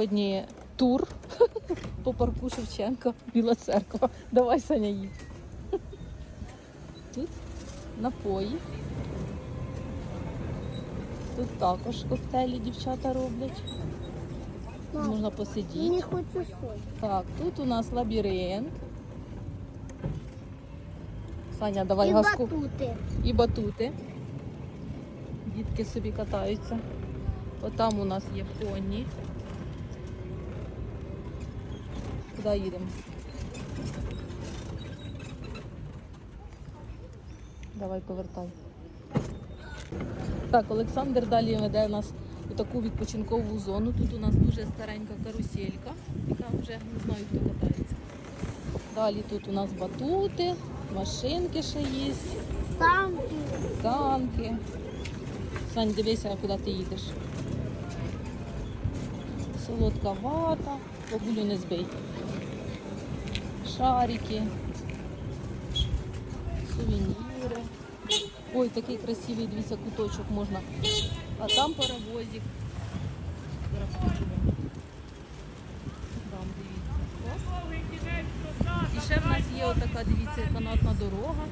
Сьогодні тур по парку Шевченка, Біла церква. Давай, Саня, їдь. Тут напої. Тут також коктейлі дівчата роблять. Тут можна посидіти. Не хочу соль. Так, тут у нас лабіринт. Саня, давай І газку. батути. І батути. Дітки собі катаються. Отам у нас є поні. Куди їдемо? Давай повертай. Так, Олександр далі веде нас у таку відпочинкову зону. Тут у нас дуже старенька каруселька, яка вже не знаю, хто катається. Далі тут у нас батути, машинки ще є. Там Санки. Сань, дивися, куди ти їдеш. Солодка вата, бабулю не збий. Шарики, сувеніри. Ой, такий красивий, дивіться, куточок можна. А там паровозик. Зараз покажу вам. Там, дивіться. Оп. І ще в нас є отака, дивіться, канатна дорога.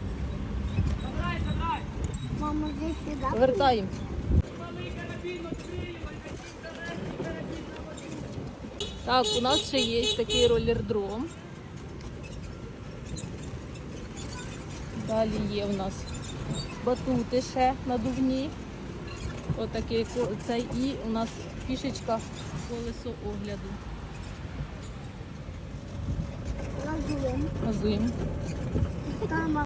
мама здесь сюда. Вертаємо. Так, у нас ще є такий ролердром. Далі є в нас батути ще надувні. Отакий цей і у нас фішечка колесо огляду. Назуємо. Газуємо. Там